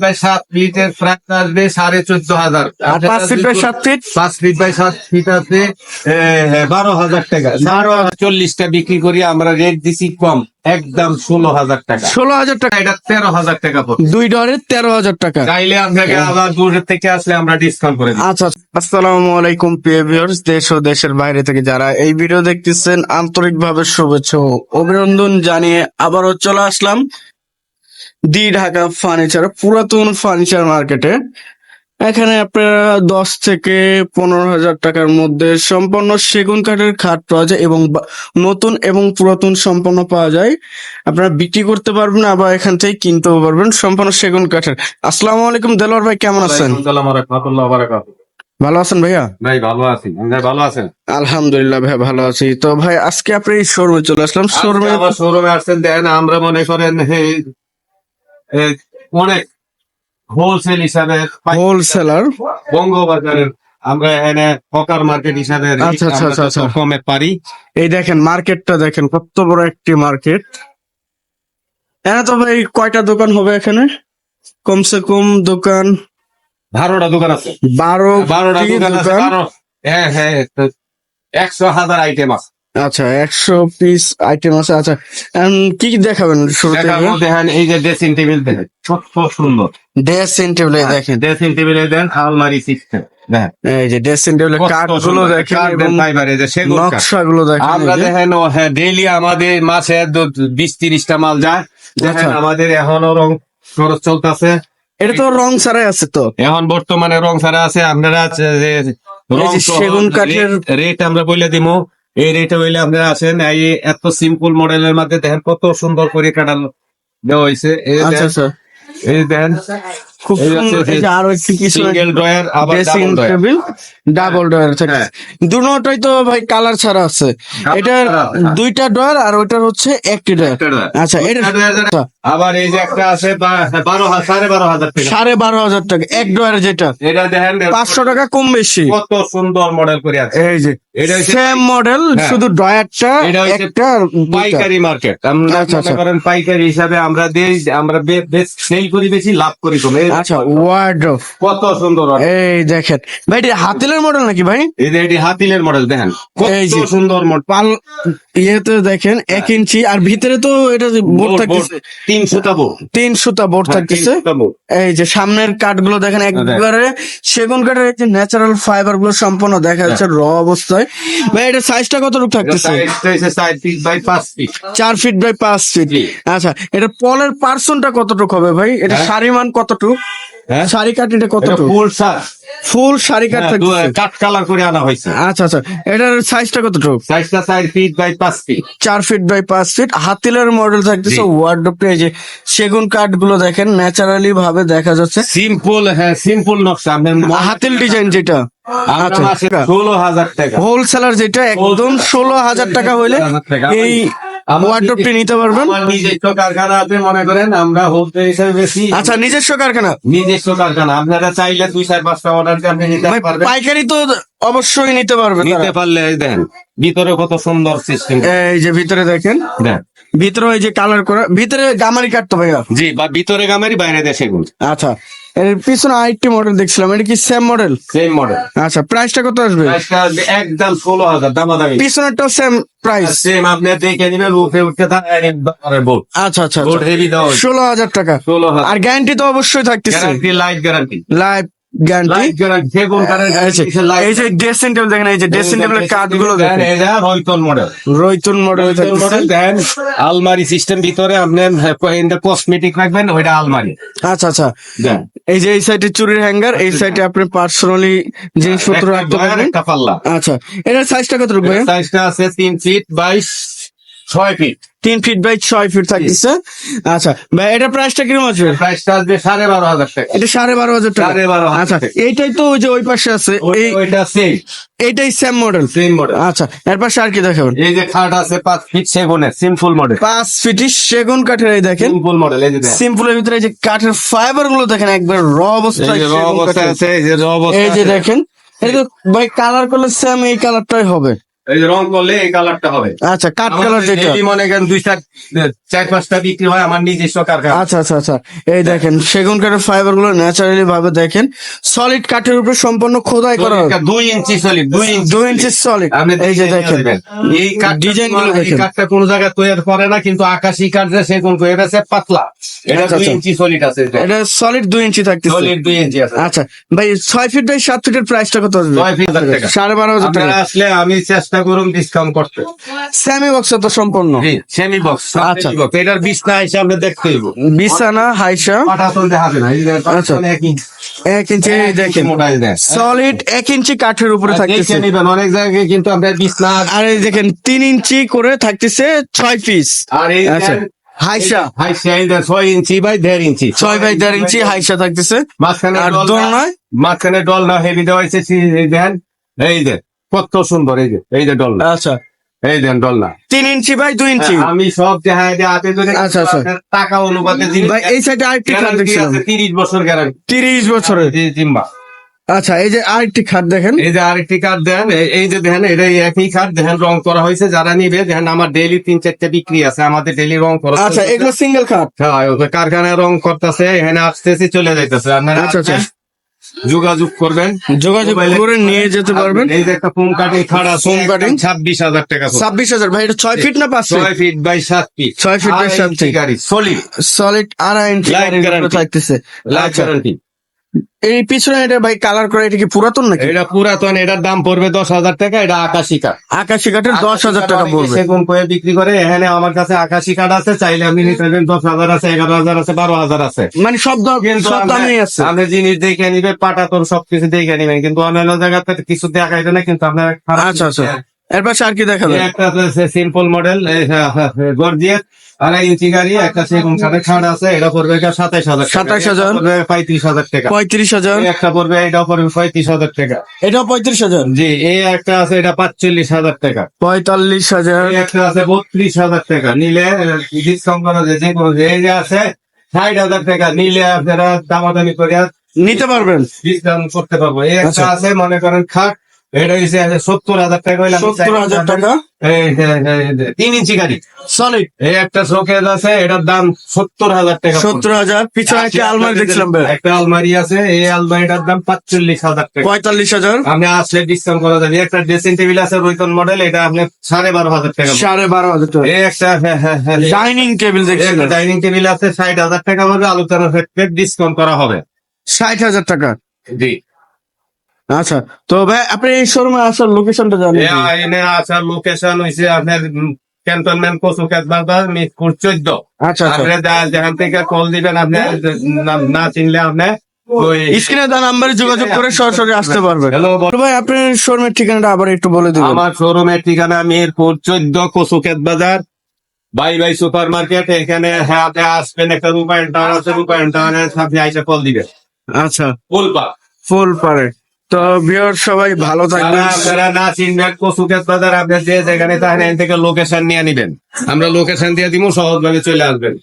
By সাত ফিটের আসবে সাড়ে চোদ্দ হাজার। পাঁচ ফিট বাই সাত ফিট? পাঁচ ফিট বাই সাত ফিট আছে বারো হাজার টাকা। বারো চল্লিশটা বিক্রি করি আমরা রেট দিছি কম একদম ষোলো হাজার টাকা। ষোলো হাজার টাকা। এটা তেরো হাজার টাকা দুই তেরো হাজার টাকা। চাইলে আপনাকে আবার দূরের থেকে আসলে আমরা ডিসকাউন্ট করে দিই। আচ্ছা আসসালামু আলাইকুম দেশ ও দেশের বাইরে থেকে যারা এই ভিডিও দেখতেছেন আন্তরিকভাবে শুভেচ্ছা অভিনন্দন জানিয়ে আবারও চলে আসলাম। দি ঢাকা ফার্নিচার পুরাতন ফার্নিচার মার্কেটে। এখানে আপনারা দশ থেকে পনেরো হাজার টাকার মধ্যে সম্পূর্ণ সেগুন কাঠের খাট পাওয়া যায় এবং নতুন এবং পুরাতন সম্পন্ন পাওয়া যায়। আপনারা বিক্রি করতে পারবেন আবার এখান থেকে কিনতেও পারবেন সম্পূর্ণ সেগুন কাঠের। আসসালামু আলাইকুম দেলোয়ার ভাই কেমন আছেন। ভালো আছেন ভাইয়া? ভাই ভালো আছি। ভালো আছেন? আলহামদুলিল্লাহ ভাই ভালো আছি। তো ভাই আজকে আপনি শোরুমে চলে আসলাম। শোরুমে শোরুমে আসছেন দেখেন আমরা মনে করেন অনেক হোলসেল হিসাবে হোলসেলার বঙ্গবাজারের আমরা এখানে হকার মার্কেট হিসাবে আচ্ছা, আচ্ছা, আচ্ছা, আচ্ছা। কমে পারি। এই দেখেন মার্কেটটা দেখেন কত বড় একটি মার্কেট এখানে তো ভাই কয়টা দোকান হবে এখানে? কমসে কম দোকান বারোটা দোকান আছে। বারো বারোটা দোকান আছে হ্যাঁ হ্যাঁ একশো হাজার আইটেম আছে। আচ্ছা একশো পিস আইটেম আছে। আচ্ছা কি কি দেখাবেন শুরুতে দেখেন এই যে ড্রেসিং টেবিল দেখেন কত সুন্দর। ড্রেসিং টেবিলে দেখেন। ড্রেসিং টেবিলে দেন আলমারি সিস্টেম এই যে ড্রেসিং টেবিলে কাঠগুলো দেখেন নকশা গুলো দেখেন আমরা দেখেন হ্যাঁ ডেইলি আমাদের মাসে বিশ তিরিশটা মাল যায়। দেখেন আচ্ছা। আমাদের এখনও রং খরচ চলতেছে। এটা তো রং ছাড়াই আছে তো? এখন বর্তমানে রং ছাড়া আছে আপনারা যে- সেগুন কাঠের- রেট- রেট আমরা বলে দিব এই রেটে হইলে আপনারা আসেন এই এত সিম্পল মডেলের মধ্যে দেখেন কত সুন্দর করে কাটানো দেওয়া হয়েছে এই আচ্ছা আচ্ছা। এই দেখেন খুব সুন্দর। এই যে আরও একটি কিছু সিঙ্গেল ড্রয়ার আবার dressing double drawer table double drawer থাকে। দুটোটাই তো ভাই কালার ছাড়া আছে। এটার হ্যাঁ। দুইটা ডয়ার আর ওইটার হচ্ছে একটি ড্রয়ার। আচ্ছা এটা ড্রয়ার যেটা- আবার এই যে একটা আছে বারো সাড়ে বারো হাজার টাকা। সাড়ে বারো হাজার টাকা এক ডয়ার যেটা। এটা দেখেন পাঁচশো টাকা কম বেশি। কত সুন্দর মডেল করে আছে। এই যে এটা হচ্ছে সেম মডেল হ্যাঁ। শুধু একটা পাইকারি মার্কেট আমরা আচ্ছা, মনে আচ্ছা। করেন পাইকারি হিসাবে আমরা দেই আমরা সেল করি বেশি লাভ করি কম আচ্ছা ওয়ার্ড্রোব কত সুন্দর এই দেখেন। ভাই এটা হাতিলের মডেল নাকি ভাই? এটি হাতিলের মডেল দেখেন। এই যে- সুন্দর মডেল পাল ইয়েতে দেখেন এক ইঞ্চি আর ভিতরে তো এটা বোর্ড থাকতেছে। তিন সুতা বোর্ড। তিন সুতা বোর্ড থাকতেছে। এই যে সামনের কাঠগুলো দেখেন একবারে সেগুন কাঠের এই যে ন্যাচারাল ফাইবারগুলো সম্পূর্ণ দেখা যাচ্ছে র অবস্থায়। ভাই এটা সাইজটা থাকতেছে? বাই পাঁচ ফিট চার ফিট বাই পাঁচ ফিট আচ্ছা এটা পলের পার্সনটা কতটুকু হবে ভাই? এটা হ্যাঁ? শাড়ি মান কতটুকু সারি শাড়ি কাঠ এটা এটা কতটুকু? ফুল সার ফুল শাড়ি কাঠ থাকতেছে কাঠ কালার করে আনা হয়েছে। আচ্ছা আচ্ছা। এটার সাইজটা কতটুকু? সাইজটা সাইড ফিট বাই পাঁচ ফিট চার ফিট বাই পাঁচ ফিট হাতিলের মডেল থাকতেছে জি। ওয়ার্ডরোবটা এই যে সেগুন কাঠগুলো দেখেন ন্যাচারালি ভাবে দেখা যাচ্ছে। সিম্পল হ্যাঁ সিম্পল নকশা। আপনার হাতিল ডিজাইন যেটা। আচ্ছা। ষোলো হাজার টাকা। হোলসেলার যেটা একদম ষোলো হাজার টাকা হইলে এই ওয়ার্ডরোবটি নিতে পারবেন? আমার নিজস্ব কারখানা আছে মনে করেন আমরা হোলসেল হিসেবে বেশি। আচ্ছা নিজস্ব কারখানা? নিজস্ব কারখানা আপনারা চাইলে দুই চার পাঁচটা অর্ডার দিয়ে আপনি নিতে পারবেন। পাইকারি তো অবশ্যই নিতে পারবেন নিতে পারলে দেখেন ভিতরে কত সুন্দর সিস্টেম এই যে ভিতরে দেখেন ভিতরে ওই যে কালার করা ভিতরে গামারি কাটতো ভাইয়া। জি বা ভিতরে গামারি বাইরে দেশে গুল আচ্ছা এর পিছনে আরেকটি মডেল দেখছিলাম। এটা কি সেম মডেল সেম মডেল আচ্ছা প্রাইসটা কত আসবে? প্রাইসটা আসবে একদম ষোলো হাজার দামাদামি। পিছনেরটাও সেম প্রাইস সেম আপনি দেখে নেবেন রুফে উঠতে বোর্ড আচ্ছা আচ্ছা বোর্ড হেভি দেওয়া ষোলো হাজার টাকা। ষোলো হাজার। আর গ্যারান্টি তো অবশ্যই থাকতেছে। Guarantee light guarantee live guarantee light guarantee যে কোন কারের এই যে ড্রেসিং টেবিল দেখেন এই যে ড্রেসিং টেবিলের কাঠগুলো দেখেন। এটা মডেল রৈতুন মডেল দেন আলমারি সিস্টেম ভিতরে আপনি কসমেটিক রাখবেন ওইটা আলমারি আচ্ছা আচ্ছা। এই যে এই সাইডে চুরির হ্যাঙ্গার এই সাইডে আপনি পার্সোনালি জিনিসপত্র একটা রাখতে পারবেন। আচ্ছা এটার সাইজটা কত রূপ সাইজটা আছে তিন ফিট বাইশ ছয় ফিট তিন ফিট বাই ছয় ফিট থাকতেছে। আচ্ছা ভাই এটা প্রাইসটা কীরকম আছে? প্রাইসটা আসবে সাড়ে বারো হাজার টাকা। এটা সাড়ে বারো হাজার টাকা। সাড়ে বারো আচ্ছা এইটাই তো ওই যে ওই পাশে আছে। ওইটা সেম এইটাই সেম মডেল সেম মডেল আচ্ছা এর পাশে আর কি দেখাবেন? এই যে খাট আছে পাঁচ ফিট সেগুনের সিম্পল মডেল পাঁচ ফিটি সেগুন কাঠের এই দেখেন। সিম্পল মডেল এই যে। সিম্পলের ভিতরে এই যে কাঠের ফাইবারগুলো দেখেন একবার র অবস্থায় র সেগুন অবস্থা আছে এই যে র অবস্থা এই যে দেখেন ভাই কালার করলে সেম এই কালারটাই হবে। এই রং করলে এই কালারটা হবে। আচ্ছা কাঠ কালার যেটা। মনে করেন দুই চার চার পাঁচটা বিক্রি হয় আমার নিজস্ব কারখানা। আচ্ছা আচ্ছা আচ্ছা। এই দেখেন সেগুন কাঠের ফাইবারগুলো ন্যাচারালি ভাবে দেখেন সলিড কাঠের উপরে সম্পূর্ণ খোদাই করা দুই ইঞ্চি সলিড দুই ইঞ্চি দুই ইঞ্চি সলিড এই যে দেখেন এই ডিজাইনগুলো দেখেন। কাঠটা কোন জায়গায় তৈরি করে না কিন্তু আকাশি কাঠ যে সেগুন করে গেছে পাতলা। এটা আচ্ছা, দুই আচ্ছা। ইঞ্চি সলিড আছে এটা সলিড দুই ইঞ্চি থাকতেছে। সলিড দুই ইঞ্চি আছে। আচ্ছা ভাই ছয় ফিট বাই সাত ফিটের প্রাইসটা কত আসবে? নয় ফিট সাড়ে বারো হাজার টাকা। আসলে আমি চেষ্টা করুন ডিসকাউন্ট করতে। সেমি বক্স তো সম্পূর্ণ। সেমি বক্স আচ্ছা। এটার বিছনা হিসাবে দেখতে হইব। বিছানা হাইসা। চলতে হবে না আচ্ছা। এক ইঞ্চি। দেখেন। সলিড এক ইঞ্চি কাঠের উপরে থাকতেছে। অনেক জায়গায় কিন্তু আমরা বিছনা আর এই দেখেন তিন ইঞ্চি করে থাকতেছে ছয় পিস আর এই আচ্ছা। হাইসা। ছয় ইঞ্চি বাই দেড় ইঞ্চি। ছয় বাই দেড় ইঞ্চি হাইসা থাকতেছে। মাঝখানে আর ডল দোল না- নয় মাঝখানে ডল না হেভি দেওয়া হয়েছে এই দেন। এই যে কত সুন্দর এই যে এই যে ডল না আচ্ছা। এই দেন ডল না তিন ইঞ্চি বাই দুই ইঞ্চি। আমি সব দেখায় দিয়ে আচ্ছা, আচ্ছা। টাকা অনুপাতে এই সাইডে আরেকটি খাট দেখছিলাম। তিরিশ বছর গ্যারান্টি তিরিশ বছরের। জিম্বা। আচ্ছা এই যে আরেকটি খাট দেখেন। এই যে আরেকটি কার্ড দেন এই- যে দেখেন এটা একই কার্ড দেখেন রং করা হয়েছে যারা নিবে দেখেন আমার ডেইলি তিন চারটে বিক্রি আছে আমাদের ডেইলি রং করা আচ্ছা এগুলো সিঙ্গেল খাট? হ্যাঁ, কারখানায় রং করতেছে এখানে আসতেছে চলে যাইতেছে। আপনারা আচ্ছা, আচ্ছা। যোগাযোগ করবেন। যোগাযোগ করে নিয়ে যেতে পারবেন। এই যে একটা ফোম কাটিং খাট আছে কাটে? ছাব্বিশ হাজার টাকা। ছাব্বিশ হাজার ভাই এটা ছয় ফিট না পাঁচ ফিট ছয় ফিট বাই সাত ফিট ছয় ফিট বাই সাত ফিট গাড়ি সলিড সলিড আর ইঞ্চি। থাকতেছে। লাইফ আচ্ছা। গ্যারান্টি এই পিছনে এটা ভাই কালার করে এটা কি পুরাতন নাকি? এটা পুরাতন এটার দাম পড়বে দশ হাজার টাকা এটা আকাশি কাঠ। আকাশি কাঠের দশ হাজার টাকা পড়বে। সেগুন করে বিক্রি করে এখানে আমার কাছে আকাশি কাঠ আছে চাইলে আপনি নিতে পারবেন দশ হাজার আছে এগারো হাজার আছে বারো হাজার আছে। মানে সব দাম সব দামই আছে। আপনি জিনিস দেখে নিবে পাটা তোর সবকিছু দেখে নিবেন কিন্তু অন্যান্য জায়গাতে কিছু দেখাইবে না কিন্তু আপনার আচ্ছা আচ্ছা। এর পাশে আর কি দেখাবেন এই একটা সিম্পল মডেল গর্জিয়াস আড়াই ইঞ্চি গাড়ি একটা সেগুন কাঠের খাট আছে এটা পড়বে সাতাইশ হাজার 27,000 পড়বে পঁয়ত্রিশ হাজার টাকা। পঁয়ত্রিশ হাজার? একটা পড়বে এটা পড়বে পঁয়ত্রিশ হাজার টাকা। এটাও পঁয়ত্রিশ হাজার? জি এই একটা আছে এটা পাঁচচল্লিশ হাজার টাকা। পঁয়তাল্লিশ হাজার। একটা আছে বত্রিশ হাজার টাকা। নিলে ডিসকাউন্ট করা যে আছে ষাট হাজার টাকা। নিলে আপনারা দামাদামি করে নিতে পারবেন। ডিসকাউন্ট করতে পারব। এই একটা আচ্ছা। আছে মনে করেন খাট এটা হচ্ছে সত্তর হাজার টাকা সত্তর হাজার তিন ইঞ্চি গাড়ি। সলিড এই একটা শোকেজ আছে এটার দাম সত্তর হাজার টাকা সত্তর হাজার পিছনে একটা আলমারি দেখছিলাম একটা আলমারি আছে এই আলমারিটার দাম পাঁচচল্লিশ হাজার টাকা। পঁয়তাল্লিশ হাজার? আপনি আসলে ডিসকাউন্ট করা যাবে একটা ড্রেসিং টেবিল আছে রৈতন মডেল এটা আপনি সাড়ে বারো হাজার টাকা সাড়ে বারো হাজার টাকা। এই একটা ডাইনিং টেবিল দেখছিলাম। ডাইনিং টেবিল আছে ষাট হাজার টাকা আলোচনার ক্ষেত্রে ডিসকাউন্ট করা হবে। ষাট হাজার টাকা। জি। আচ্ছা তো ভাই আপনি এই শোরুমে আসার লোকেশনটা জানেন? এনে আসার লোকেশন হয়েছে আপনার ক্যান্টনমেন্ট কচু বাজার মিরপুর চোদ্দ। আচ্ছা আচ্ছা। আপনি যা- যেখান থেকে কল দিবেন আপনি না- না চিনলে আপনি ওই স্ক্রিনে দেওয়া নাম্বারে যোগাযোগ করে সরাসরি আসতে পারবে হ্যালো ভাই আপনার শোরুমের ঠিকানাটা আবার একটু বলে দিবেন। আমার শোরুমের ঠিকানা মিরপুর চোদ্দ কচুকেত বাজার বাই বাই সুপার মার্কেট এখানে হ্যাঁ আপনি আসবেন একটা রূপায়ণ টাওয়ার আছে রূপায়ণ টাওয়ারের সাথে আইসা কল দিবেন। আচ্ছা। ফুলপা ফুল পারে তো বিয়ার সবাই ভালো থাকবেন। আপনারা না চিনবেন কচুকেত বাজার আপনি যে যেখানে তাহলে থেকে লোকেশন নিয়ে নিবেন। আমরা লোকেশন দিয়ে দিব সহজভাবে চলে আসবেন।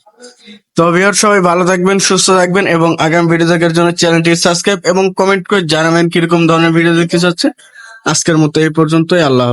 তো বিয়ার সবাই ভালো থাকবেন সুস্থ থাকবেন এবং আগামী ভিডিও দেখার জন্য চ্যানেলটি সাবস্ক্রাইব এবং কমেন্ট করে জানাবেন কীরকম ধরনের ভিডিও দেখতে চাচ্ছেন। আজকের মতো এই পর্যন্তই আল্লাহ।